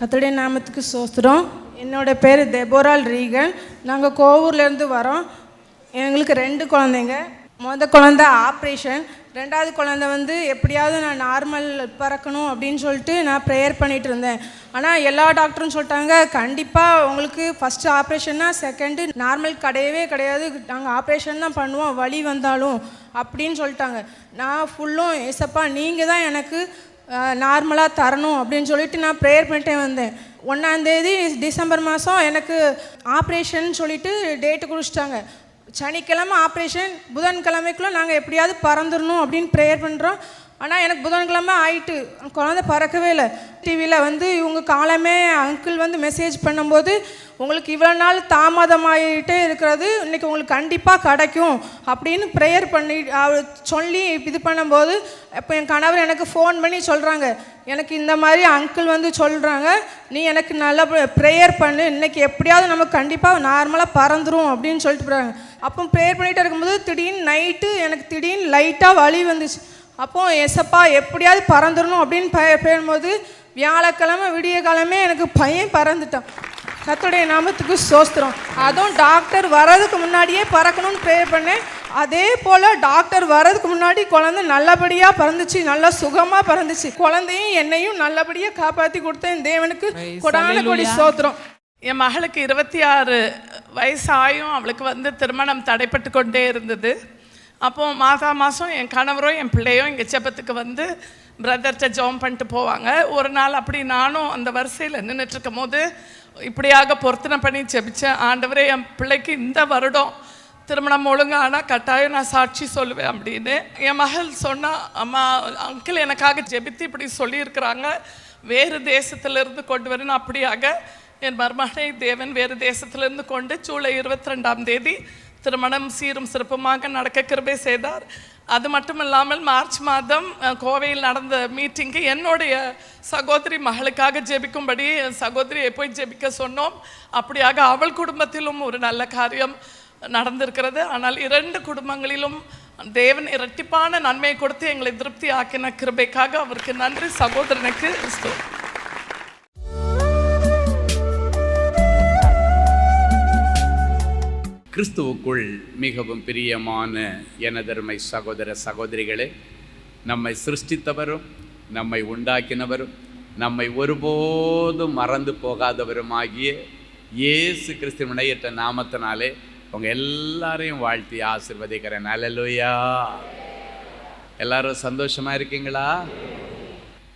கத்தடைய நாமத்துக்கு சோஸ்திரம் என்னோட பேர் தெபோரால் ரீகன். நாங்கள் கோவூர்லேருந்து வரோம். எங்களுக்கு ரெண்டு குழந்தைங்க. முத குழந்த ஆப்ரேஷன். ரெண்டாவது குழந்த வந்து எப்படியாவது நான் நார்மல் பறக்கணும் அப்படின்னு சொல்லிட்டு நான் ப்ரேயர் பண்ணிகிட்டு இருந்தேன். ஆனால் எல்லா டாக்டரும் சொல்லிட்டாங்க கண்டிப்பாக உங்களுக்கு ஃபஸ்ட்டு ஆப்ரேஷன்னா செகண்டு நார்மல் கிடையவே கிடையாது. நாங்கள் ஆப்ரேஷன் தான் பண்ணுவோம் வழி வந்தாலும் அப்படின்னு சொல்லிட்டாங்க. நான் ஃபுல்லும் ஏசப்பா நீங்கள் தான் எனக்கு நார்மலாக தரணும் அப்படின்னு சொல்லிட்டு நான் ப்ரேயர் பண்ணிட்டே வந்தேன். ஒன்றாந்தேதி டிசம்பர் மாதம் எனக்கு ஆப்ரேஷன் சொல்லிட்டு டேட்டு குடிச்சிட்டாங்க. சனிக்கிழமை ஆப்ரேஷன் புதன்கிழமைக்குள்ளே நாங்கள் எப்படியாவது பறந்துடணும் அப்படின்னு ப்ரேயர் பண்ணுறோம் ஆனால் எனக்கு புதன்கிழமை ஆயிட்டு குழந்த பறக்கவே இல்லை. டிவியில் வந்து இவங்க காலமே அங்கிள் வந்து மெசேஜ் பண்ணும்போது உங்களுக்கு இவ்வளோ நாள் தாமதமாகிட்டே இருக்கிறது இன்றைக்கி உங்களுக்கு கண்டிப்பாக கிடைக்கும் அப்படின்னு ப்ரேயர் பண்ணி அவர் சொல்லி இது பண்ணும்போது இப்போ என் கணவர் எனக்கு ஃபோன் பண்ணி சொல்கிறாங்க எனக்கு இந்த மாதிரி அங்கிள் வந்து சொல்கிறாங்க நீ எனக்கு நல்லா ப்ரேயர் பண்ணு இன்னைக்கு எப்படியாவது நமக்கு கண்டிப்பாக நார்மலாக பறந்துடும் அப்படின்னு சொல்லிட்டு போகிறாங்க அப்போ ப்ரேயர் பண்ணிகிட்டே இருக்கும்போது திடீர்னு நைட்டு எனக்கு திடீர்னு லைட்டாக வலி வந்துச்சு. அப்போ எசப்பா எப்படியாவது பறந்துடணும் அப்படின்னு ப பேரும்போது வியாழக்கிழமை விடிய கிழமை எனக்கு பையன் பறந்துட்டான். கத்துடைய நாமத்துக்கு சோஸ்திரம். அதுவும் டாக்டர் வர்றதுக்கு முன்னாடியே பறக்கணும்னு ப்ரேயர் பண்ணேன். அதே போல் டாக்டர் வர்றதுக்கு முன்னாடி குழந்தை நல்லபடியாக பறந்துச்சு நல்லா சுகமாக பறந்துச்சு. குழந்தையும் என்னையும் நல்லபடியாக காப்பாற்றி கொடுத்தேன். தேவனுக்கு கொடான கொடி சோத்திரம். என் மகளுக்கு இருபத்தி ஆறு வயசாயும் அவளுக்கு வந்து திருமணம் தடைப்பட்டு கொண்டே இருந்தது. அப்போ மாதா மாதம் என் கணவரும் என் பிள்ளையும் எங்கள் செப்பத்துக்கு வந்து பிரதர்கிட்ட ஜோம் பண்ணிட்டு போவாங்க. ஒரு நாள் அப்படி நானும் அந்த வரிசையில் நின்றுட்டுருக்கும் போது இப்படியாக பொருத்தனை பண்ணி ஜெபித்தேன் ஆண்டவரே என் பிள்ளைக்கு இந்த வருடம் திருமணம் ஒழுங்கானா கட்டாயம் நான் சாட்சி சொல்லுவேன் அப்படின்னு. என் மகள் சொன்னால் அம்மா அங்கிள் எனக்காக ஜெபித்து இப்படி சொல்லியிருக்கிறாங்க. வேறு தேசத்திலிருந்து கொண்டு வரணும் அப்படியாக என் மருமகனை தேவன் வேறு தேசத்திலிருந்து கொண்டு ஜூலை இருபத்தி ரெண்டாம் தேதி திருமணம் சீரும் சிறப்புமாக நடக்க கிருபை செய்தார். அது மட்டும் இல்லாமல் மார்ச் மாதம் கோவையில் நடந்த மீட்டிங்கு என்னுடைய சகோதரி மகளுக்காக ஜெபிக்கும்படி என் சகோதரியை போய் ஜெபிக்க சொன்னோம். அப்படியாக அவள் குடும்பத்திலும் ஒரு நல்ல காரியம் நடந்திருக்கிறது. ஆனால் இரண்டு குடும்பங்களிலும் தேவன் இரட்டிப்பான நன்மையை கொடுத்து எங்களை திருப்தி ஆக்கின கிருபைக்காக அவருக்கு நன்றி. சகோதரனுக்கு கிறிஸ்துவுக்குள் மிகவும் பிரியமான எனதருமை சகோதர சகோதரிகளே நம்மை சிருஷ்டித்தவரும் நம்மை உண்டாக்கினவரும் நம்மை ஒருபோதும் மறந்து போகாதவருமாகிய இயேசு கிறிஸ்து இணையற்ற நாமத்தினாலே உங்கள் எல்லாரையும் வாழ்த்தி ஆசிர்வதிக்கிறேன். அல்லேலூயா எல்லாரும் சந்தோஷமா இருக்கீங்களா?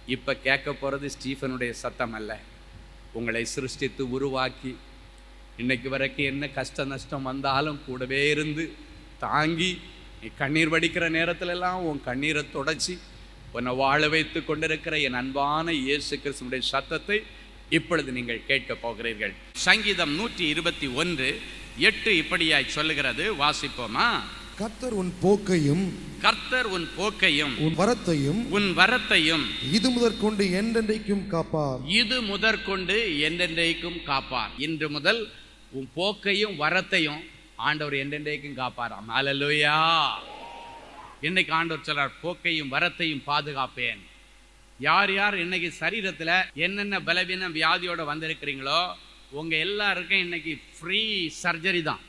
இப்போ கேட்க போகிறது ஸ்டீஃபனுடைய சத்தம் அல்ல. உங்களை சிருஷ்டித்து உருவாக்கி இன்னைக்கு வரைக்கும் என்ன கஷ்ட நஷ்டம் வந்தாலும் கூடவே இருந்து தாங்கி நீ கண்ணீர் வடிக்கிற நேரத்துல எல்லாம் உன் கண்ணீரை தொடச்சி உன்னை வாழ வைத்து கொண்டிருக்கிற என் அன்பான இயேசு கிறிஸ்துடைய சத்தத்தை இப்பொழுது நீங்கள் கேட்க போகிறீர்கள். சங்கீதம் நூற்றி இருபத்தி ஒன்று எட்டு இப்படியாய் சொல்லுகிறது வாசிப்போமா? கர்த்தர் உன் போக்கையும் கர்த்தர் உன் போக்கையும் உன் வரத்தையும் உன் வரத்தையும் இது முதற்கொண்டு என்றென்றைக்கும் காப்பார். இது முதற்கொண்டு என்றென்றைக்கும் காப்பார். இன்று முதல் உன் போக்கையும் வரத்தையும் ஆண்டவர் என்றென்றைக்கும் காப்பாராம். அலலுயா இன்னைக்கு ஆண்டவர் சொல்றார் போக்கையும் வரத்தையும் பாதுகாப்பேன். யார் யார் இன்னைக்கு சரீரத்தில் என்னென்ன பலவீனம் வியாதியோட வந்திருக்கிறீங்களோ உங்க எல்லாருக்கும் இன்னைக்கு ஃப்ரீ சர்ஜரி தான்.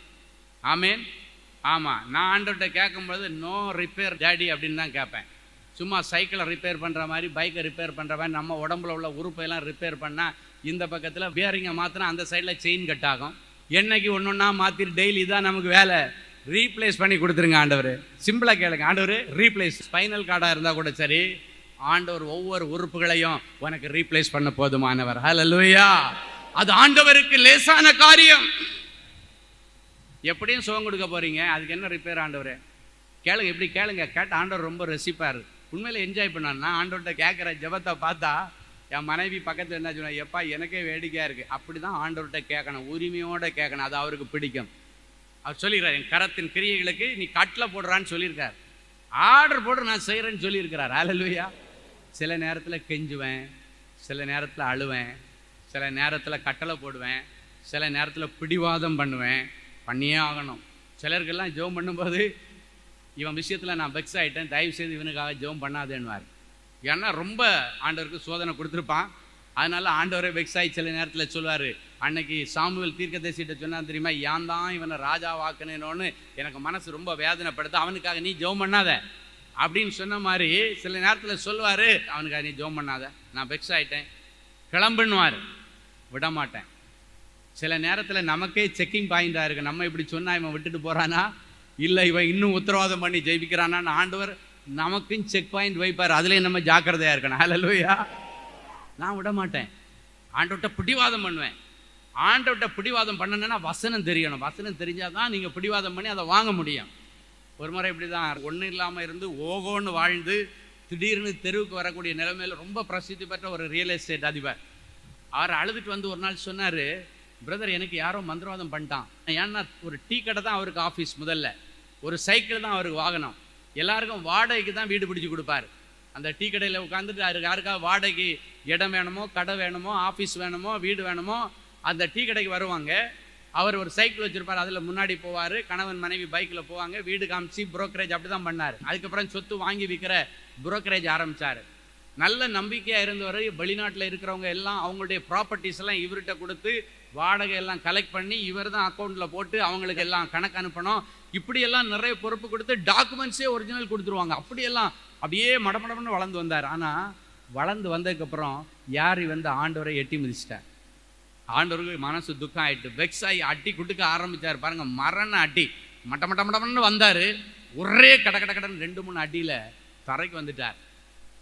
ஆமேன் ஆமாம் நான் ஆண்டவர்கிட்ட கேட்கும்போது நோ ரிப்பேர் டேடி அப்படின்னு தான் கேட்பேன். சும்மா சைக்கிளை ரிப்பேர் பண்ணுற மாதிரி பைக்கை ரிப்பேர் பண்ணுற மாதிரி நம்ம உடம்புல உள்ள உறுப்பையெல்லாம் ரிப்பேர் பண்ணால் இந்த பக்கத்தில் பேரிங்கை மாற்றினா அந்த சைடில் செயின் கட் ஆகும். என்னைக்கு ஒன்று ஒன்றா மாற்றி டெய்லி தான் நமக்கு வேலை ரீப்ளேஸ் பண்ணி கொடுத்துருங்க ஆண்டவர். சிம்பிளாக கேளுங்க. ஆண்டவர் ரீப்ளேஸ் ஸ்பைனல் கார்டாக இருந்தால் கூட சரி ஆண்டவர் ஒவ்வொரு உறுப்புகளையும் உனக்கு ரீப்ளேஸ் பண்ண போதுமானவர் ஹalleluya அது ஆண்டவருக்கு லேசான காரியம். எப்படியும் சுகம் கொடுக்க போகிறீங்க அதுக்கு என்ன ரிப்பேர் ஆண்டவர்? கேளுங்க இப்படி கேளுங்க. கேட்ட ஆண்டவர் ரொம்ப ரசிப்பார். உண்மையில் என்ஜாய் பண்ணான்னா ஆண்டவர்கிட்ட கேட்குற ஜெபத்தை பார்த்தா என் மனைவி பக்கத்தில் என்ன சொன்னா எப்பா எனக்கே வேடிக்கையாக இருக்குது அப்படி தான் ஆண்டவர்கிட்ட கேட்கணும். உரிமையோடு கேட்கணும். அது அவருக்கு பிடிக்கும். அவர் சொல்லிடுறார் என் கரத்தின் கிரியைகளுக்கு நீ கட்டில் போடுறான்னு சொல்லியிருக்கார். ஆர்டர் போட்டு நான் செய்கிறேன்னு சொல்லியிருக்கிறார். அலலுயா சில நேரத்தில் கெஞ்சுவேன் சில நேரத்தில் அழுவேன் சில நேரத்தில் கட்டளை போடுவேன் சில நேரத்தில் பிடிவாதம் பண்ணுவேன். பண்ணியே ஆகணும். சிலருக்கெல்லாம் ஜோம் பண்ணும்போது இவன் விஷயத்தில் நான் வெக்ஸ் ஆகிட்டேன் தயவு செய்து இவனுக்காக ஜோம் பண்ணாதேன்னுவார். ஏன்னா ரொம்ப ஆண்டவருக்கு சோதனை கொடுத்துருப்பான். அதனால் ஆண்டவரே வெக்ஸாயி சில நேரத்தில் சொல்லுவார் அன்னைக்கு சாமுவேல் தீர்க்கதரிசிட்ட சொன்னால் தெரியுமா? ஏன் தான் இவனை ராஜா வாக்குனேனோன்னு எனக்கு மனசு ரொம்ப வேதனைப்படுது. அவனுக்காக நீ ஜெபம் பண்ணாத. அப்படின்னு சொன்ன மாதிரி சில நேரத்தில் சொல்லுவார் அவனுக்காக நீ ஜெபம் பண்ணாத. நான் வெக்ஸ் ஆகிட்டேன் கிளம்புன்னுவார். விடமாட்டேன். சில நேரத்தில் நமக்கே செக்கிங் பாயிண்டாக இருக்கு. நம்ம இப்படி சொன்னால் இவன் விட்டுட்டு போகிறானா இல்லை இவன் இன்னும் உத்தரவாதம் பண்ணி ஜெயிக்கிறானான்னு ஆண்டவர் நமக்கும் செக் பாயிண்ட் வைப்பார். அதுலேயும் நம்ம ஜாக்கிரதையா இருக்கணும். ஹலலூயா நான் விட மாட்டேன். ஆண்டவட்ட பிடிவாதம் பண்ணுவேன். ஆண்டவட்ட பிடிவாதம் பண்ணணுன்னா வசனம் தெரியணும். வசனம் தெரிஞ்சால் தான் நீங்கள் பிடிவாதம் பண்ணி அதை வாங்க முடியும். ஒரு முறை இப்படி தான் ஒன்றும் இல்லாமல் இருந்து ஓகோன்னு வாழ்ந்து திடீர்னு தெருவுக்கு வரக்கூடிய நிலைமையில ரொம்ப பிரசித்தி பெற்ற ஒரு ரியல் எஸ்டேட் அதிபர். அவர் அழுதுட்டு வந்து ஒரு நாள் சொன்னார் பிரதர் எனக்கு யாரோ மந்திரவாதம் பண்ணிட்டான். ஏன்னா ஒரு டீ கடை தான் அவருக்கு ஆஃபீஸ் முதல்ல. ஒரு சைக்கிள் தான் அவருக்கு வாகனம். எல்லாருக்கும் வாடகைக்கு தான் வீடு பிடிச்சி கொடுப்பாரு. அந்த டீ கடையில் உட்காந்துட்டு யாருக்கு யாருக்காவது வாடகைக்கு இடம் வேணுமோ கடை வேணுமோ ஆஃபீஸ் வேணுமோ வீடு வேணுமோ அந்த டீ கடைக்கு வருவாங்க. அவர் ஒரு சைக்கிள் வச்சுருப்பார் அதில் முன்னாடி போவார் கணவன் மனைவி பைக்கில் போவாங்க வீடு காமிச்சு புரோக்கரேஜ் அப்படி தான் பண்ணார். அதுக்கப்புறம் சொத்து வாங்கி விற்கிற புரோக்கரேஜ் ஆரம்பிச்சார். நல்ல நம்பிக்கையாக இருந்தவர் வெளிநாட்டில் இருக்கிறவங்க எல்லாம் அவங்களுடைய ப்ராப்பர்ட்டிஸ் எல்லாம் இவர்கிட்ட கொடுத்து வாடகை எல்லாம் கலெக்ட் பண்ணி இவர் தான் அக்கௌண்ட்டில் போட்டு அவங்களுக்கு எல்லாம் கணக்கு அனுப்பணும். இப்படியெல்லாம் நிறைய பொறுப்பு கொடுத்து டாக்குமெண்ட்ஸே ஒரிஜினல் கொடுத்துருவாங்க. அப்படியெல்லாம் அப்படியே மடமடம்னு வளர்ந்து வந்தார். ஆனால் வளர்ந்து வந்ததுக்கப்புறம் யார் வந்து ஆண்டவரை எட்டி மிதிச்சிட்டார்? ஆண்டவருக்கு மனசு துக்கம் ஆயிட்டு வெக்ஸ் ஆகி அட்டி குட்டுக்க ஆரம்பித்தார் பாருங்கள் மரண அட்டி மட்ட மட்ட மட்டம்னு வந்தார். ஒரே கட கட கடன்னு ரெண்டு மூணு அடியில் தரைக்கு வந்துட்டார்.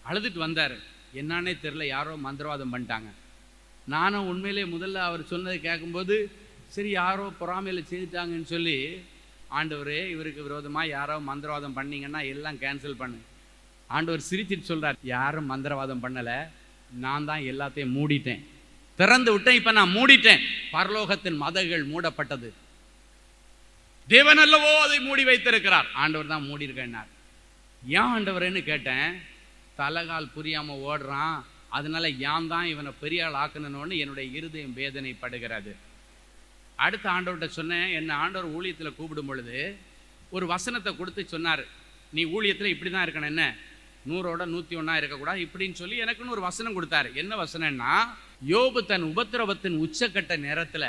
அழுதுட்டு வந்தார். என்னன்னே தெரில யாரோ மந்திரவாதம் பண்ணிட்டாங்க. நானும் உண்மையிலே முதல்ல அவர் சொன்னதை கேட்கும்போது சரி யாரோ பொறாமையில் செய்துட்டாங்கன்னு சொல்லி ஆண்டவரே இவருக்கு விரோதமாக யாரோ மந்திரவாதம் பண்ணீங்கன்னா எல்லாம் கேன்சல் பண்ணு. ஆண்டவர் சிரிச்சிட்டு சொல்கிறார் யாரும் மந்திரவாதம் பண்ணலை. நான் தான் எல்லாத்தையும் மூடிட்டேன். திறந்து விட்டேன் இப்போ நான் மூடிட்டேன். பரலோகத்தின் மதகள் மூடப்பட்டது. தேவன் அல்லவோ அதை மூடி வைத்திருக்கிறார். ஆண்டவர் தான் மூடி இருக்கேன்னார் ஏன் ஆண்டவரேன்னு கேட்டேன் தலைகால் புரியாம ஓடுறான். அதனால யான் தான் இவனை பெரிய ஆள் ஆக்கணும்னு என்னுடைய இருதயம் வேதனைப்படுகிறது. அடுத்த ஆண்டவர்கிட்ட சொன்னேன் என்னை ஆண்டவர் ஊழியத்தில் கூப்பிடும் பொழுது ஒரு வசனத்தை கொடுத்து சொன்னார். நீ ஊழியத்தில் இப்படி தான் இருக்கணும் என்ன? நூறோட நூற்றி ஒன்றா இருக்கக்கூடாது இப்படின்னு சொல்லி எனக்குன்னு ஒரு வசனம் கொடுத்தாரு. என்ன வசனம்னா யோபு தன் உபத்திரவத்தின் உச்சக்கட்ட நேரத்தில்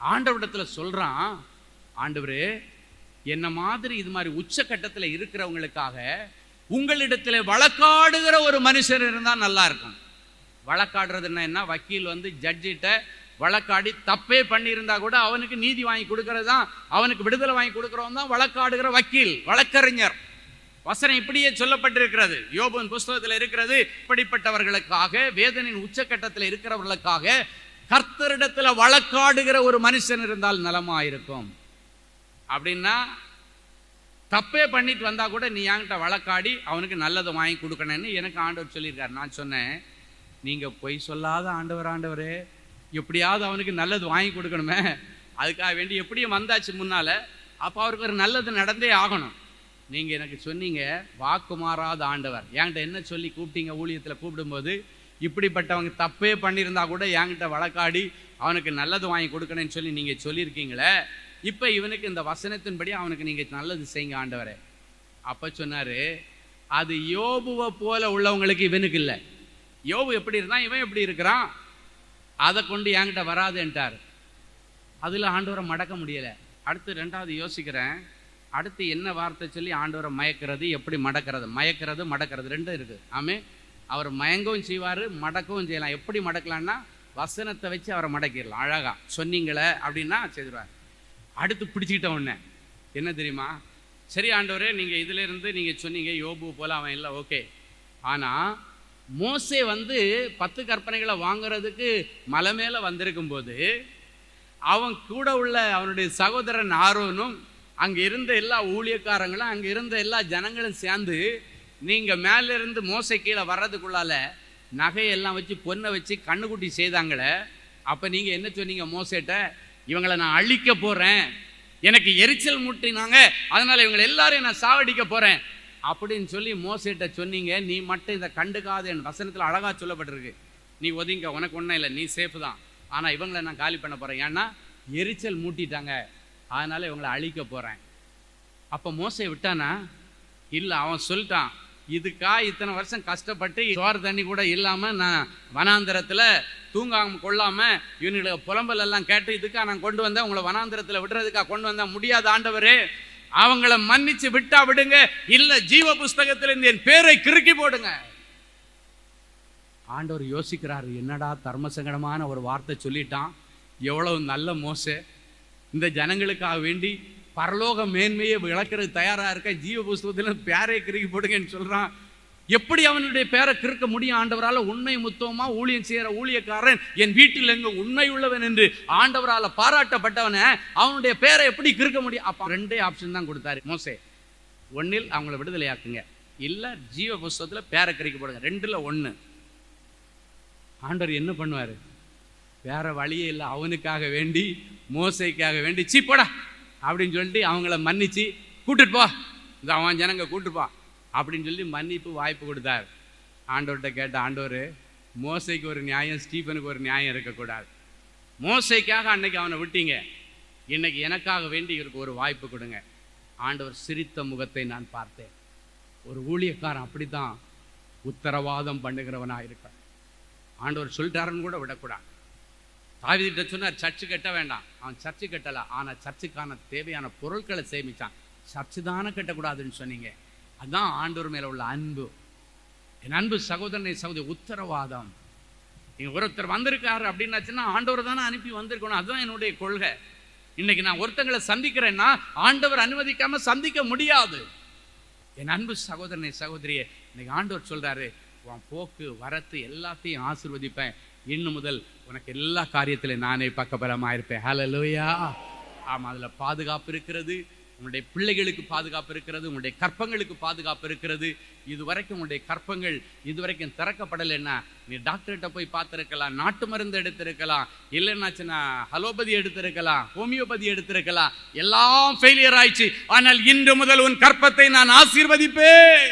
ஆண்டவரிடத்தில் சொல்கிறான் ஆண்டவர் என்ன மாதிரி இது மாதிரி உச்சக்கட்டத்தில் இருக்கிறவங்களுக்காக உங்களிடத்தில் வழக்காடுகிற ஒரு மனுஷர் இருந்தால் நல்லா இருக்கும். வழக்காடுறதுன்னா என்ன? வக்கீல் வந்து ஜட்ஜிட்ட வழக்காடி தப்பே பண்ணியிருந்தா கூட அவனுக்கு நீதி வாங்கி கொடுக்கறது தான் அவனுக்கு விடுதலை வாங்கி கொடுக்குறவன் தான் வழக்காடுகிற வக்கீல் வழக்கறிஞர். வசனம் இப்படியே சொல்லப்பட்டிருக்கிறது. யோபன் புஸ்தகத்தில் இருக்கிறது இப்படிப்பட்டவர்களுக்காக வேதனின் உச்சக்கட்டத்தில் இருக்கிறவர்களுக்காக கர்த்தரிடத்தில் வழக்காடுகிற ஒரு மனுஷன் இருந்தால் நலமா இருக்கும் அப்படின்னா தப்பே பண்ணிட்டு வந்தால் கூட நீ என்கிட்ட வழக்காடி அவனுக்கு நல்லதை வாங்கி கொடுக்கணும்னு எனக்கு ஆண்டவர் சொல்லியிருக்காரு. நான் சொன்னேன் நீங்கள் பொய் சொல்லாத ஆண்டவர் ஆண்டவரே எப்படியாவது அவனுக்கு நல்லது வாங்கி கொடுக்கணுமே. அதுக்காக வேண்டி எப்படியும் வந்தாச்சு முன்னால். அப்போ அவருக்கு ஒரு நல்லது நடந்தே ஆகணும். நீங்கள் எனக்கு சொன்னீங்க வாக்கு மாறாத ஆண்டவர். என்கிட்ட என்ன சொல்லி கூப்பிட்டீங்க ஊழியத்தில் கூப்பிடும்போது இப்படிப்பட்டவங்க தப்பே பண்ணியிருந்தா கூட என்கிட்ட வழக்காடி அவனுக்கு நல்லது வாங்கி கொடுக்கணும்னு சொல்லி நீங்கள் சொல்லியிருக்கீங்களே. இப்போ இவனுக்கு இந்த வசனத்தின்படி அவனுக்கு நீங்கள் நல்லது செய்யுங்க ஆண்டவரே. அப்போ சொன்னார் அது யோபுவை போல உள்ளவங்களுக்கு இவனுக்கு இல்லை. யோபு எப்படி இருந்தான்? இவன் எப்படி இருக்கிறான்? அதை கொண்டு என்கிட்ட வராதுன்ட்டார் அதில் ஆண்டவரை மடக்க முடியலை. அடுத்து ரெண்டாவது யோசிக்கிறேன். அடுத்து என்ன வார்த்தை சொல்லி ஆண்டவரை மயக்கிறது எப்படி மடக்கிறது? மயக்கிறது மடக்கிறது ரெண்டும் இருக்குது ஆமே அவர் மயங்கவும் செய்வார் மடக்கவும் செய்யலாம். எப்படி மடக்கலான்னா வசனத்தை வச்சு அவரை மடக்கிடலாம். அழகா. சொன்னீங்களே அப்படின்னா செய்திருவார். அடுத்து பிடிச்சிக்கிட்ட உடனே என்ன தெரியுமா? சரி ஆண்டவரே நீங்கள் இதிலேருந்து நீங்கள் சொன்னீங்க யோபு போல அவன் இல்லை ஓகே ஆனால் மோசே வந்து பத்து கற்பனைகளை வாங்குறதுக்கு மலை மேலே வந்திருக்கும் போது அவன் கூட உள்ள அவனுடைய சகோதரன் ஆரோனும் அங்கே இருந்த எல்லா ஊழியக்காரங்களும் அங்கே இருந்த எல்லா ஜனங்களும் சேர்ந்து நீங்கள் மேலே இருந்து மோசை கீழே வர்றதுக்குள்ளால நகையெல்லாம் வச்சு பொண்ணை வச்சு கண்ணுக்குட்டி செய்தாங்களே அப்போ நீங்கள் என்ன சொன்னீங்க மோசேட்ட? இவங்களை நான் அழிக்க போகிறேன் எனக்கு எரிச்சல் மூட்டினாங்க. அதனால் இவங்களை எல்லாரையும் நான் சாவடிக்க போகிறேன் அப்படின்னு சொல்லி மோசிட்ட சொன்னீங்க. நீ மட்டும் இதை கண்டுக்காது. என் வசனத்தில் அழகாக சொல்லப்பட்டிருக்கு. நீ ஒதுங்க. உனக்கு ஒன்றும் இல்லை. நீ சேஃப் தான். ஆனால் இவங்களை நான் காலி பண்ண போகிறேன் ஏன்னா எரிச்சல் மூட்டிட்டாங்க. அதனால் இவங்களை அழிக்க போகிறேன் அப்போ மோசை விட்டானா? இல்லை அவன் சொல்லிட்டான். இதுக்கா இத்தனை வருஷம் கஷ்டப்பட்டு சோறு தண்ணி கூட இல்லாமல் நான் வனாந்திரத்தில் தூங்காம கொள்ளாமல் இவனுடைய புலம்பல் எல்லாம் கேட்டு இதுக்காக நான் கொண்டு வந்தேன். உங்களை வனாந்திரத்தில் விடுறதுக்காக கொண்டு வந்தேன். முடியாத ஆண்டவரே. அவங்கள மன்னிச்சு விட்டா விடுங்க. இல்ல ஜீவ புஸ்தகத்துல இருந்து என் பேரை கிறுக்கி போடுங்க. ஆண்டவர் யோசிக்கிறாரு என்னடா தர்மசங்கடமான ஒரு வார்த்தை சொல்லிட்டான். எவ்வளவு நல்ல மோச. இந்த ஜனங்களுக்காக வேண்டி பரலோக மேன்மையை விளக்குறது தயாரா இருக்க. ஜீவ புஸ்தகத்துல பேரை கிறுக்கி போடுங்கன்னு சொல்றான். எப்படி அவனுடைய பேரை கிறுக்க முடியும்? ஆண்டவரால் உண்மை முத்தமாக ஊழியம் செய்கிற ஊழியக்காரன் என் வீட்டில் எங்கே உண்மை உள்ளவன் என்று ஆண்டவரால் பாராட்டப்பட்டவனை அவனுடைய பேரை எப்படி கிறுக்க முடியும்? அப்போ ரெண்டே ஆப்ஷன் தான் கொடுத்தாரு மோசே. ஒன்னில் அவங்கள விடுதலையாக்குங்க. இல்லை ஜீவ புஸ்தகத்தில் பேரை கிறிக்கப்படுங்க போடுங்க. ஒன்று ஆண்டவர் என்ன பண்ணுவாரு? வேற வழியே இல்லை அவனுக்காக வேண்டி மோசைக்காக வேண்டி சீ போடா அப்படின்னு சொல்லிட்டு அவங்கள மன்னிச்சு கூட்டிட்டு போ. இந்த அவன் ஜனங்க கூட்டிட்டு அப்படின்னு சொல்லி மன்னிப்பு வாய்ப்பு கொடுத்தார். ஆண்டவர்கிட்ட கேட்ட ஆண்டவர் மோசைக்கு ஒரு நியாயம் ஸ்டீஃபனுக்கு ஒரு நியாயம் இருக்கக்கூடாது. மோசைக்காக அன்னைக்கு அவனை விட்டீங்க. இன்னைக்கு எனக்காக வேண்டி இவருக்கு ஒரு வாய்ப்பு கொடுங்க. ஆண்டவர் சிரித்த முகத்தை நான் பார்த்தேன். ஒரு ஊழியக்காரன் அப்படித்தான் உத்தரவாதம் பண்ணுகிறவனாக இருப்பான் ஆண்டவர் சொல்லிட்டாருன்னு கூட விடக்கூடாது. தாவிதிட்ட சொன்னார் சர்ச்சு கட்ட வேண்டாம். அவன் சர்ச்சு கட்டலை ஆனால் சர்ச்சுக்கான தேவையான பொருட்களை சேமிச்சான். சர்ச்சு தானே கட்டக்கூடாதுன்னு சொன்னீங்க. அதுதான் ஆண்டவர் மேலே உள்ள அன்பு. என் அன்பு சகோதரனை சகோதரி உத்தரவாதம். நீங்கள் ஒருத்தர் வந்திருக்காரு அப்படின்னாச்சுன்னா ஆண்டவர் தானே அனுப்பி வந்திருக்கணும். அதுதான் என்னுடைய கொள்கை. இன்னைக்கு நான் ஒருத்தங்களை சந்திக்கிறேன்னா ஆண்டவர் அனுமதிக்காம சந்திக்க முடியாது. என் அன்பு சகோதரனை சகோதரியை இன்னைக்கு ஆண்டவர் சொல்கிறாரு உன் போக்கு வரத்து எல்லாத்தையும் ஆசிர்வதிப்பேன். இன்னும் முதல் உனக்கு எல்லா காரியத்திலையும் நானே பக்கபலமாக இருப்பேன் ஹலோ லோயா ஆமாம் அதில் பாதுகாப்பு இருக்கிறது. உங்களுடைய பிள்ளைகளுக்கு பாதுகாப்பு இருக்கிறது உங்களுடைய கற்பங்களுக்கு பாதுகாப்பு இருக்கிறது. இதுவரைக்கும் உங்களுடைய கற்பங்கள் இதுவரைக்கும் திறக்கப்படலைன்னா நீ டாக்டர்கிட்ட போய் பார்த்துருக்கலாம் நாட்டு மருந்து எடுத்திருக்கலாம் இல்லைன்னாச்சுன்னா ஹலோபதி எடுத்திருக்கலாம் ஹோமியோபதி எடுத்திருக்கலாம் எல்லாம் ஃபெயிலியர் ஆயிடுச்சு. ஆனால் இன்று முதல் உன் கற்பத்தை நான் ஆசீர்வதிப்பேன்.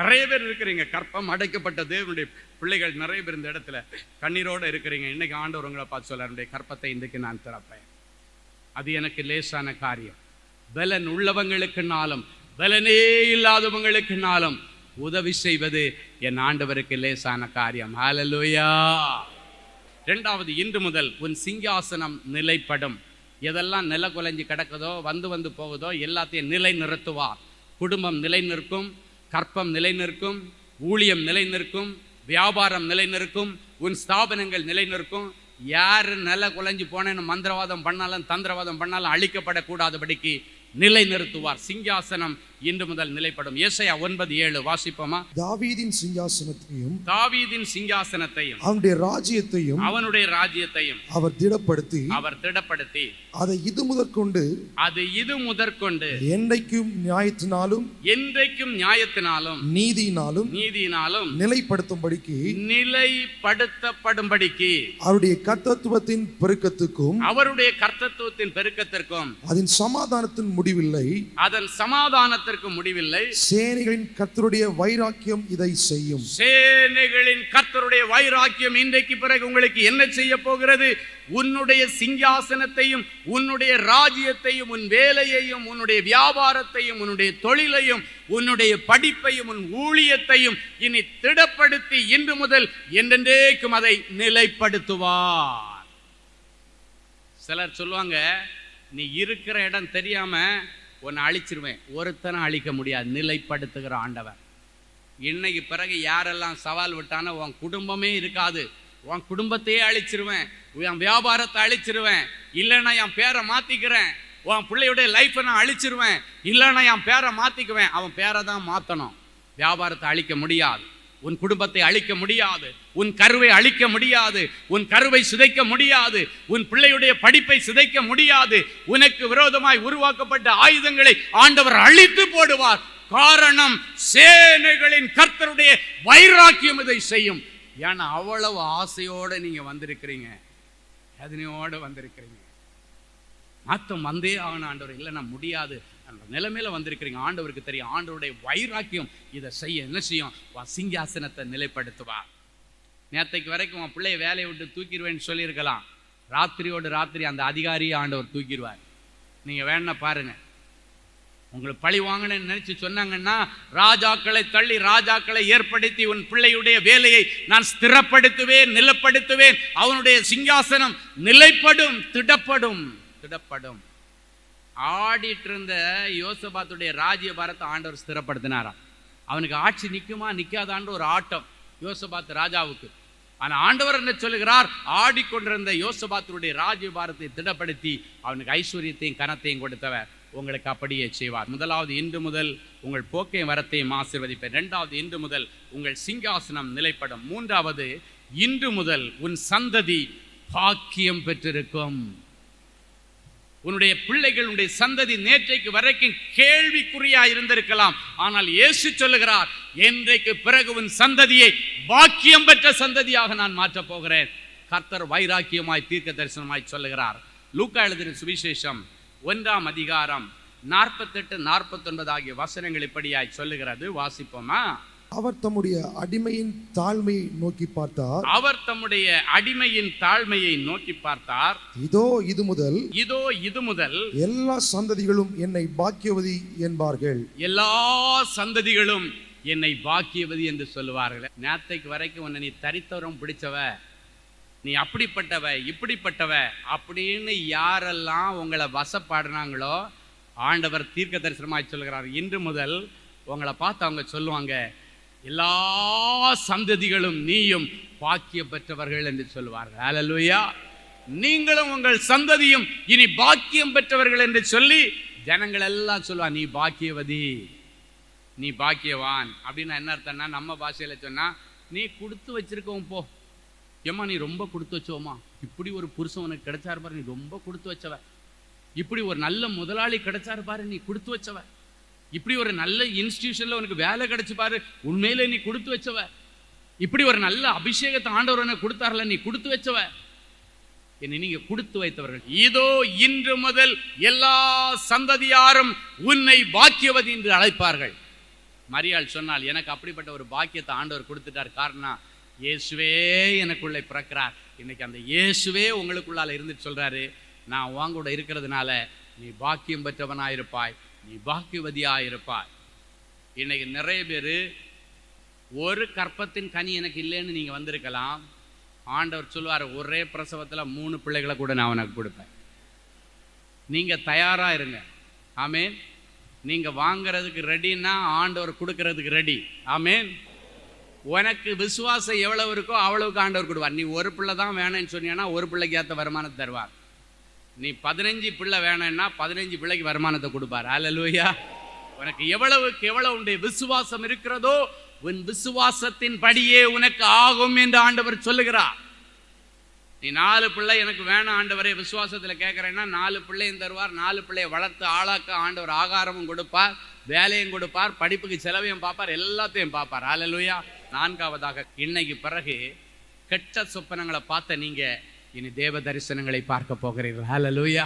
நிறைய பேர் இருக்கிறீங்க கற்பம் அடைக்கப்பட்ட தேவனுடைய பிள்ளைகள் நிறைய பேர் இந்த இடத்துல கண்ணீரோட இருக்கிறீங்க. இன்னைக்கு ஆண்டவர் உங்களை பார்த்து சொல்ல என்னுடைய கற்பத்தை இன்றைக்கு நான் திறப்பேன். அது எனக்கு லேசான காரியம். பலன் உள்ளவங்களுக்குனாலும் பலனே இல்லாதவங்களுக்குனாலும் உதவி செய்வது என் ஆண்டவருக்கு லேசான காரியம். ஹாலலூயா ரெண்டாவது இன்று முதல் உன் சிங்காசனம் நிலைப்படும். எதெல்லாம் நில குலைஞ்சு கிடக்குதோ வந்து வந்து போகுதோ எல்லாத்தையும் நிலை நிறுத்துவார் குடும்பம் நிலை நிற்கும் கற்பம் நிலை நிற்கும் ஊழியம் நிலை நிற்கும் வியாபாரம் நிலை நிற்கும் உன் ஸ்தாபனங்கள் நிலை நிற்கும் யார் நில குலைஞ்சு போனேன்னு மந்திரவாதம் பண்ணாலும் தந்திரவாதம் பண்ணாலும் அழிக்கப்படக்கூடாதபடிக்கு நிலை நிறுத்துவார் சிங்காசனம் இன்று முதல் நிலைப்படும். ஏசையா ஒன்பது ஏழு வாசிப்போமா? தாவீதின் சிங்காசனத்தையும் தாவீதின் சிங்காசனத்தையும் அவனுடைய ராஜ்யத்தையும் அவனுடைய ராஜ்யத்தையும் அவர் திடப்படுத்தி அவர் திடப்படுத்தி. அதை இது முதற்கொண்டு அது இது முதற்கொண்டு என்றைக்கும் நியாயத்தினாலும் என்றைக்கும் நியாயத்தினாலும் நீதியினாலும் நீதியினாலும் நிலைப்படுத்தும்படிக்கு நிலைப்படுத்தப்படும்படிக்கு அவருடைய கர்த்தத்துவத்தின் பெருக்கத்துக்கும் அவருடைய கர்த்தத்துவத்தின் பெருக்கத்திற்கும் அதன் சமாதானத்தின் முடிவில்லை. அதன் சமாதானத்திற்கு முடிவில்லை. சேனைகளின் கர்த்தருடைய வைராக்கியம் இதை செய்யும். சேனைகளின் கர்த்தருடைய வைராக்கியம் இன்றைக்கு பிறகு உங்களுக்கு என்ன செய்ய போகிறது? உன்னுடைய சிங்காசனத்தையும் உன்னுடைய ராஜ்யத்தையும் உன் வேலையையும் உன்னுடைய வியாபாரத்தையும் உன்னுடைய தொழிலையும் உன்னுடைய படிப்பையும் உன் ஊழியத்தையும் இனி திடப்படுத்தி இன்று முதல் என்றென்றேக்கும் அதை நிலைப்படுத்துவார். சிலர் சொல்லுவாங்க நீ இருக்கிற இடம் தெரியாம உன்னை அழிச்சிருவேன். ஒருத்தனை அழிக்க முடியாது. நிலைப்படுத்துகிற ஆண்டவர். இன்னைக்கு பிறகு யாரெல்லாம் சவால் விட்டானோ உன் குடும்பமே இருக்காது. உன் குடும்பத்தையே அழிச்சிருவேன். என் வியாபாரத்தை அழிச்சிருவேன். இல்லைன்னா என் பேரை மாத்திக்கிறேன். உன் பிள்ளையுடைய லைஃப்பை நான் அழிச்சிருவேன். இல்லைன்னா என் பேரை மாத்திக்குவேன். அவன் பேரை தான் மாற்றணும் வியாபாரத்தை அழிக்க முடியாது. உன் குடும்பத்தை அழிக்க முடியாது உன் கருவை அழிக்க முடியாது உன் கருவை சிதைக்க முடியாது உன் பிள்ளையுடைய படிப்பை சிதைக்க முடியாது. உனக்கு விரோதமாய் உருவாக்கப்பட்ட ஆயுதங்களை ஆண்டவர் அழித்து போடுவார். காரணம் சேனைகளின் கர்த்தருடைய வைராக்கியம் இதை செய்யும். ஏன்னா அவ்வளவு ஆசையோட நீங்க வந்திருக்கிறீங்க. வேதனையோட வந்திருக்கிறீங்க. மாற்றம் வந்தே ஆகணும் ஆண்டவர். இல்லைன்னா முடியாது. அந்த நிலைமையில் வந்திருக்கிறீங்க. ஆண்டவருக்கு தெரியும். ஆண்டவருடைய வைராக்கியம் இதை செய்ய என்ன செய்யும்? சிங்காசனத்தை நிலைப்படுத்துவா. நேத்தைக்கு வரைக்கும் உன் பிள்ளைய வேலையை விட்டு தூக்கிடுவேன்னு சொல்லியிருக்கலாம். ராத்திரியோடு ராத்திரி அந்த அதிகாரியை ஆண்டவர் தூக்கிடுவார். நீங்க வேணா பாருங்க. உங்களுக்கு பழி வாங்கினேன்னு நினைச்சு சொன்னாங்கன்னா ராஜாக்களை தள்ளி ராஜாக்களை ஏற்படுத்தி உன் பிள்ளையுடைய வேலையை நான் ஸ்திரப்படுத்துவேன் நிலப்படுத்துவேன். அவனுடைய சிங்காசனம் நிலைப்படும் திடப்படும் திடப்படும். ஆடிட்டு இருந்த யோசபாத்துடைய ராஜ்யபாரத்தை ஆண்டவர் ஸ்திரப்படுத்தினாராம். அவனுக்கு ஆட்சி நிற்குமா நிற்காதான்ற ஒரு ஆட்டம் யோசபாத் ராஜாவுக்கு. ஆனால் ஆண்டவர் என்ன சொல்லுகிறார்? ஆடிக்கொண்டிருந்த யோசபாத்தருடைய ராஜ்யபாரத்தை திடப்படுத்தி அவனுக்கு ஐஸ்வர்யத்தையும் கனத்தையும் கொடுத்தவர். உங்களுக்கு அப்படியே செய்வார். முதலாவது இன்று முதல் உங்கள் போக்கையும் வரத்தையும் ஆசீர்வதிப்பேன். ரெண்டாவது இன்று முதல் உங்கள் சிங்காசனம் நிலைப்படும். மூன்றாவது இன்று முதல் உன் சந்ததி பாக்கியம் பெற்றிருக்கும். உன்னுடைய பிள்ளைகள் உன்னுடைய சந்ததி நேற்றைக்கு வரைக்கும் கேள்விக்குறியா இருந்திருக்கலாம். ஆனால் இயேசு சொல்லுகிறார் என்றைக்கு பிறகு உன் சந்ததியை பாக்கியம் பெற்ற சந்ததியாக நான் மாற்றப் போகிறேன். கர்த்தர் வைராக்கியமாய் தீர்க்க தரிசனமாய் சொல்லுகிறார். லூக்கா எழுதின சுவிசேஷம் ஒன்றாம் அதிகாரம் நாற்பத்தெட்டு நாற்பத்தொன்பது ஆகிய வசனங்கள் இப்படியாய் சொல்லுகிறது. வாசிப்போமா? அவர் தம்முடைய அடிமையின் தாழ்மையை நோக்கி பார்த்தார். அவர் தம்முடைய அடிமையின் தாழ்மையை நோக்கி பார்த்தார். இதோ இது முதல். இதோ இது முதல். எல்லா சந்ததிகளும் என்னை பாக்கியவதி என்பார்கள். எல்லா சந்ததிகளும் என்னை பாக்கியவதி என்று சொல்லுவார்கள். நேத்தைக்கு வரைக்கும் உன்னை நீ தரித்தவரம் பிடிச்சவ நீ அப்படிப்பட்டவ இப்படிப்பட்டவ அப்படின்னு யாரெல்லாம் உங்களை வசப்பாடுனாங்களோ ஆண்டவர் தீர்க்க தரிசனமாய் சொல்கிறார். இன்று முதல் உங்களை பார்த்து அவங்க சொல்லுவாங்க எல்லா சந்ததிகளும் நீயும் பாக்கிய பெற்றவர்கள் என்று சொல்வார்கள் அல்லேலூயா நீங்களும் உங்கள் சந்ததியும் இனி பாக்கியம் பெற்றவர்கள் என்று சொல்லி ஜனங்கள் எல்லாம் சொல்லுவா நீ பாக்கியவதி நீ பாக்கியவான். அப்படின்னா என்ன அர்த்தம்னா நம்ம பாஷையில சொன்னா நீ கொடுத்து வச்சிருக்கவும் போ. ஏம்மா நீ ரொம்ப கொடுத்து வச்சோமா? இப்படி ஒரு புருஷன் உனக்கு கிடைச்சாரு பாரு நீ ரொம்ப கொடுத்து வச்சவ. இப்படி ஒரு நல்ல முதலாளி கிடைச்சாரு பாரு நீ கொடுத்து வச்சவ. இப்படி ஒரு நல்ல இன்ஸ்டியூஷனில் உனக்கு வேலை கிடைச்சு பாரு. உண்மையிலே நீ கொடுத்து வச்சவ. இப்படி ஒரு நல்ல அபிஷேகத்தை ஆண்டவர் உனக்கு கொடுத்தார்ல நீ கொடுத்து வச்சவ. என்னை நீங்க கொடுத்து வைத்தவர்கள். இதோ இன்று முதல் எல்லா சந்ததியாரும் உன்னை பாக்கியவதி என்று அழைப்பார்கள். மரியாள் சொன்னால் எனக்கு அப்படிப்பட்ட ஒரு பாக்கியத்தை ஆண்டவர் கொடுத்துட்டார். காரணம் இயேசுவே எனக்குள்ளே பிறக்கிறார். இன்னைக்கு அந்த இயேசுவே உங்களுக்குள்ளால இருந்துட்டு சொல்றாரு. நான் உன் கூட இருக்கிறதுனால நீ பாக்கியம் பெற்றவனாயிருப்பாய். நீ பாக்கியவதியாயிருப்பாய் இன்னைக்கு நிறைய பேர் ஒரு கற்பத்தின் கனி எனக்கு இல்லைன்னு நீங்க வந்திருக்கலாம். ஆண்டவர் சொல்லுவார் ஒரே பிரசவத்துல மூணு பிள்ளைகளை கூட நான் உனக்கு கொடுப்பேன். நீங்க தயாரா இருங்க. ஆமேன். நீங்க வாங்கிறதுக்கு ரெடின்னா ஆண்டவர் கொடுக்கறதுக்கு ரெடி ஆமேன். உனக்கு விசுவாசம் எவ்வளவு இருக்கோ அவ்வளவுக்கு ஆண்டவர் கொடுவார் நீ ஒரு பிள்ளை தான் வேணும்னு சொன்னீங்கன்னா ஒரு பிள்ளைக்கு ஏற்ற வருமானத்தை தருவார். நீ பதினஞ்சு பிள்ளை வேணும்னா பதினஞ்சு பிள்ளைக்கு வருமானத்தை கொடுப்பார். அலலூயா உனக்கு எவ்வளவுக்கு எவ்வளவு உடைய விசுவாசம் இருக்கிறதோ உன் விசுவாசத்தின் படியே உனக்கு ஆகும் என்று ஆண்டவர் சொல்லுகிறார். நீ நாலு பிள்ளை எனக்கு வேணாம் ஆண்டவரை விசுவாசத்தில் கேட்கறேன்னா நாலு பிள்ளையும் தருவார் நாலு பிள்ளையை வளர்த்து ஆளாக்க ஆண்டவர் ஆகாரமும் கொடுப்பார் வேலையும் கொடுப்பார் படிப்புக்கு செலவையும் பார்ப்பார் எல்லாத்தையும் பார்ப்பார். அல்லேலூயா நான்காவதாக இன்னைக்கு பிறகு கெட்ட சொப்பனங்களை பார்த்த நீங்கள் இனி தேவ தரிசனங்களை பார்க்க போகிறீர்கள். ஹalleluya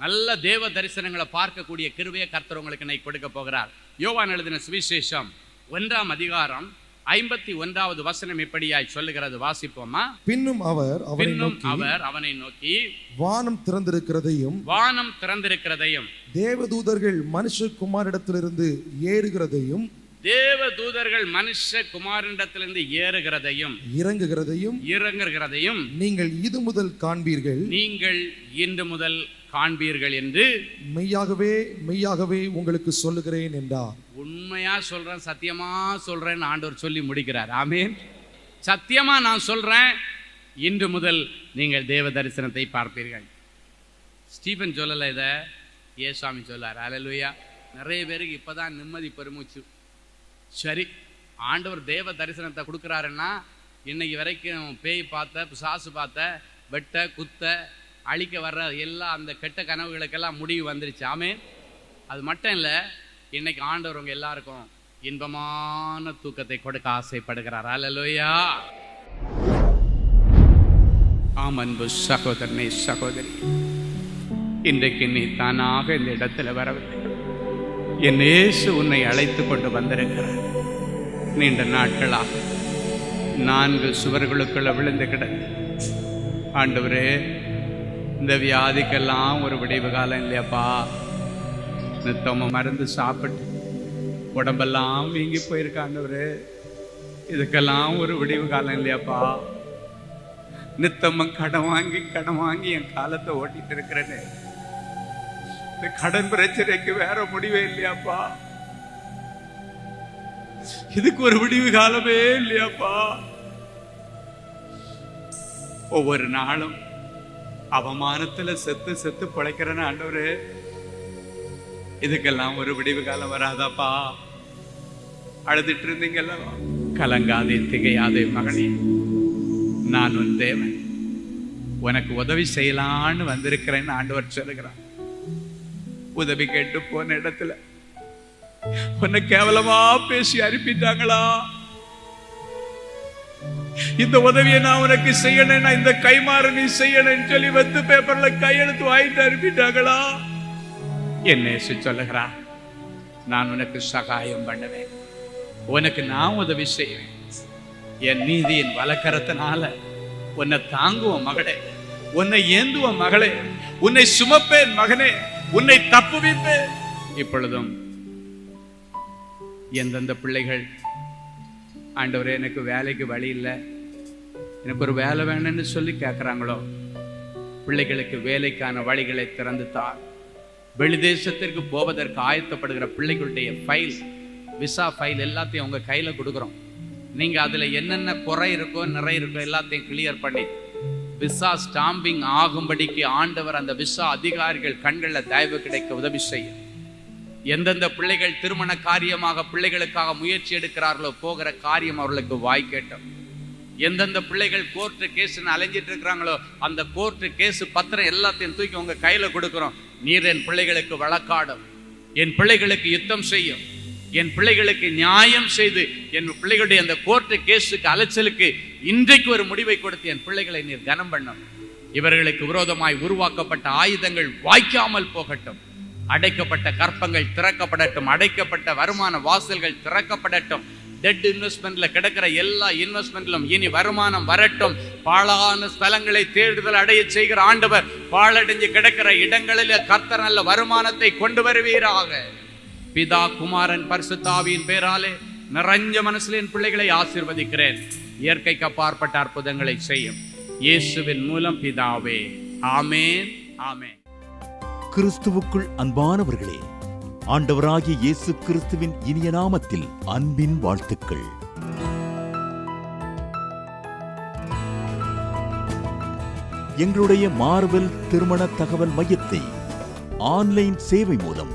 நல்ல தேவ தரிசனங்களை பார்க்கக்கூடிய கிருபையை கர்த்தர் உங்களுக்கு இன்னைக்கு கொடுக்க போகிறார். யோவான் எழுதின சுவிசேஷம் ஒன்றாம் அதிகாரம் ஐம்பத்தி ஒன்றாவது வசனம் இப்படியாய் சொல்லுகிறது. வாசிப்போமா? பின்னும் அவர் பின்னும் அவர் அவனை நோக்கி வானம் திறந்திருக்கிறதையும் வானம் திறந்திருக்கிறதையும் தேவதூதர்கள் மனுஷகுமாரிடத்திலிருந்து ஏறுகிறதையும் தேவ தூதர்கள் மனுஷ குமாரனிடத்திலிருந்து ஏறுகிறதையும் இறங்குகிறதையும் இறங்குகிறதையும் நீங்கள் இது முதல் காண்பீர்கள். நீங்கள் இன்று முதல் காண்பீர்கள் என்று மெய்யாகவே மெய்யாகவே உங்களுக்கு சொல்லுகிறேன் என்றார். உண்மையா சொல்றேன் சத்தியமா சொல்றேன்னு ஆண்டவர் சொல்லி முடிக்கிறார். ஆமீன். சத்தியமா நான் சொல்றேன் இன்று முதல் நீங்கள் தேவ தரிசனத்தை பார்ப்பீர்கள். ஸ்டீபன் சொல்லலை இதை ஏசாமி சொல்லார். அலலுயா நிறைய பேருக்கு இப்பதான் நிம்மதி பெருமூச்சு. சரி ஆண்டவர் தேவ தரிசனத்தை கொடுக்குறாருன்னா இன்னைக்கு வரைக்கும் பேய் பார்த்த பிசாசு பார்த்த வெட்ட குத்த அழிக்க வர்ற எல்லா அந்த கெட்ட கனவுகளுக்கெல்லாம் முடிவு வந்துருச்சு. ஆமே அது மட்டும் இல்லை இன்னைக்கு ஆண்டவர் உங்கள் எல்லாருக்கும் இன்பமான தூக்கத்தை கொடுக்க ஆசைப்படுகிறார். அல்லேலூயா ஆம் அன்பு சகோதரனே சகோதரி இன்றைக்கு நீ தானாக இந்த இடத்துல வரவில்லை. என் இயேசு உன்னை அழைத்து கொண்டு வந்திருக்கிறார். நீண்ட நாட்களாக நான்கு சுவர்களுக்குள்ள விழுந்து கிடந்து. ஆண்டவரே இந்த வியாதிக்கெல்லாம் ஒரு விடைவு காலம் இல்லையாப்பா. நித்தம மருந்து சாப்பிட்டு உடம்பெல்லாம் வீங்கி போயிருக்காண்டவரு இதுக்கெல்லாம் ஒரு விடிவு காலம் இல்லையாப்பா. நித்தமும் கடன் வாங்கி கடன் வாங்கி என் காலத்தை ஓட்டிகிட்டு இருக்கிறேன்னு இந்த கடன் பிரச்சனைக்கு வேற முடிவே இல்லையாப்பா. இதுக்கு ஒரு விடிவு காலமே இல்லையாப்பா. ஒவ்வொரு நாளும் அவமானத்துல செத்து செத்து பிழைக்கிறேன்னு ஆண்டவரு இதுக்கெல்லாம் ஒரு விடிவு காலம் வராதாப்பா. அழுதுட்டு இருந்தீங்கல்ல கலங்காதே திகையாதே மகனே. நான் உன் தேவன். உனக்கு உதவி செய்யலான்னு வந்திருக்கிறேன்னு ஆண்டவர் சொல்லுகிறான் உதவி கேட்டு போன இடத்துல. உன்னை கேவலமா பேசி அனுப்பிட்டாங்களா? இந்த உதவியை நான் உனக்கு செய்யணும் இந்த கைமாறு நீ செய்யணும் சொல்லி வந்து பேப்பர்ல கையெழுத்து வாங்கிட்டு அனுப்பிட்டாங்களா? என்ன சொல்லுகிறா நான் உனக்கு சகாயம் பண்ணுவேன். உனக்கு நான் உதவி செய்வேன். என் நீதியின் வழக்கரத்தினால உன்னை தாங்குவோம் மகளே உன்னை ஏந்துவோம் மகளே உன்னை சுமப்பேன் மகனே. உன்னை தப்புவிப்பேன். இப்பொழுதும் எந்தெந்த பிள்ளைகள்? ஆண்டவரே எனக்கு வேலைக்கு வழி இல்லை. எனக்கு ஒரு வேலை வேணும்னு சொல்லி கேட்குறாங்களோ பிள்ளைகளுக்கு வேலைக்கான வழிகளை திறந்து தார். வெளிதேசத்திற்கு போவதற்கு ஆயத்தப்படுகிற பிள்ளைகளுடைய ஃபைல் விசா ஃபைல் எல்லாத்தையும் உங்கள் கையில் கொடுக்குறோம். நீங்கள் அதில் என்னென்ன குறை இருக்கோ நிறை இருக்கோ எல்லாத்தையும் கிளியர் பண்ணி விசா ஸ்டாம்பிங் ஆகும்படிக்கு ஆண்டவர் அந்த விசா அதிகாரிகள் கண்களில் தயவு கிடைக்க உதவி செய்யும். எந்தெந்த பிள்ளைகள் திருமண காரியமாக பிள்ளைகளுக்காக முயற்சி எடுக்கிறார்களோ போகிற காரியம் அவர்களுக்கு வாய் கேட்டோம். எந்தெந்த பிள்ளைகள் கோர்ட்டு கேஸ்ன்னு அலைஞ்சிட்டு இருக்கிறாங்களோ அந்த கோர்ட்டு கேஸ் பத்திரம் எல்லாத்தையும் தூக்கி உங்க கையில கொடுக்குறோம். நீர் என் பிள்ளைகளுக்கு வழக்காடும். என் பிள்ளைகளுக்கு யுத்தம் செய்யும். என் பிள்ளைகளுக்கு நியாயம் செய்து என் பிள்ளைகளுடைய அந்த கோர்ட்டு கேஸுக்கு அலைச்சலுக்கு இன்றைக்கு ஒரு முடிவை கொடுத்து என் பிள்ளைகளை நீர் கனம் பண்ணும். இவர்களுக்கு விரோதமாய் உருவாக்கப்பட்ட ஆயுதங்கள் வாய்க்காமல் போகட்டும். அடைக்கப்பட்ட கற்பங்கள் திறக்கப்படட்டும். அடைக்கப்பட்ட வருமான வாசல்கள் திறக்கப்படட்டும். டெட் இன்வெஸ்ட்மெண்ட்ல கிடக்கிற எல்லா இன்வெஸ்ட்மெண்ட்லும் இனி வருமானம் வரட்டும். பாழான ஸ்தலங்களை தேடுதல் அடைய செய்கிற ஆண்டவர் பாழடைஞ்சு கிடக்கிற இடங்களில் கர்த்தர் நல்ல வருமானத்தை கொண்டு வருவீராக. பிதா குமாரன் பரிசுத்தாவியின் பேராலே நிறைஞ்ச மனசுல என் பிள்ளைகளை ஆசிர்வதிக்கிறேன். இயற்கைக்கு அப்பாற்பட்ட அற்புதங்களை செய்யும் இயேசுவின் மூலம் பிதாவே. ஆமேன் ஆமேன். கிறிஸ்துவுக்குள் அன்பானவர்களே ஆண்டவராகிய இயேசு கிறிஸ்துவின் இனிய நாமத்தில் அன்பின் வாழ்த்துக்கள். எங்களுடைய மார்வெல் திருமண தகவல் மையத்தை ஆன்லைன் சேவை மூலம்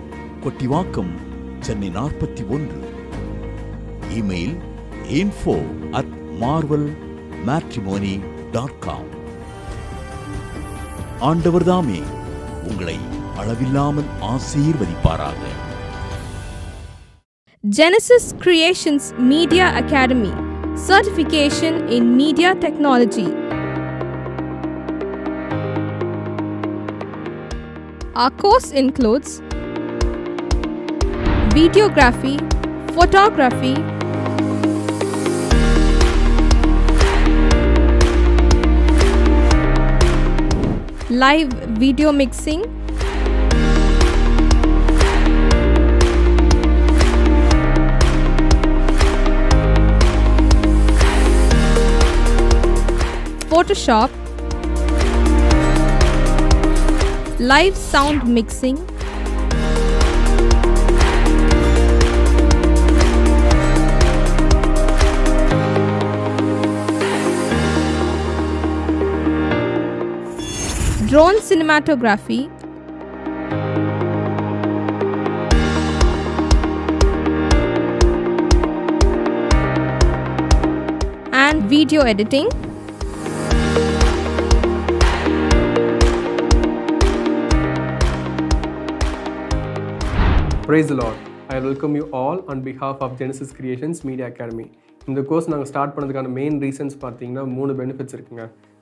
கொட்டிவாக்கம் சென்னை நாற்பத்தி ஒன்று email info at Marvel matrimony dot com ஆண்டவர்தாமே உங்களை அளவில்லாமல் ஆசீர்வதிப்பாராக Genesis Creations Media Academy Certification in Media Technology. Our course includes videography, photography, live video mixing, Photoshop, live sound mixing, drone cinematography, and video editing. Praise the Lord. I welcome you all on behalf of Genesis Creations Media Academy. இந்த course நாங்கள் start பண்ணதுக்கான main reasons பார்த்தீங்கன்னா மூணு benefits இருக்குங்க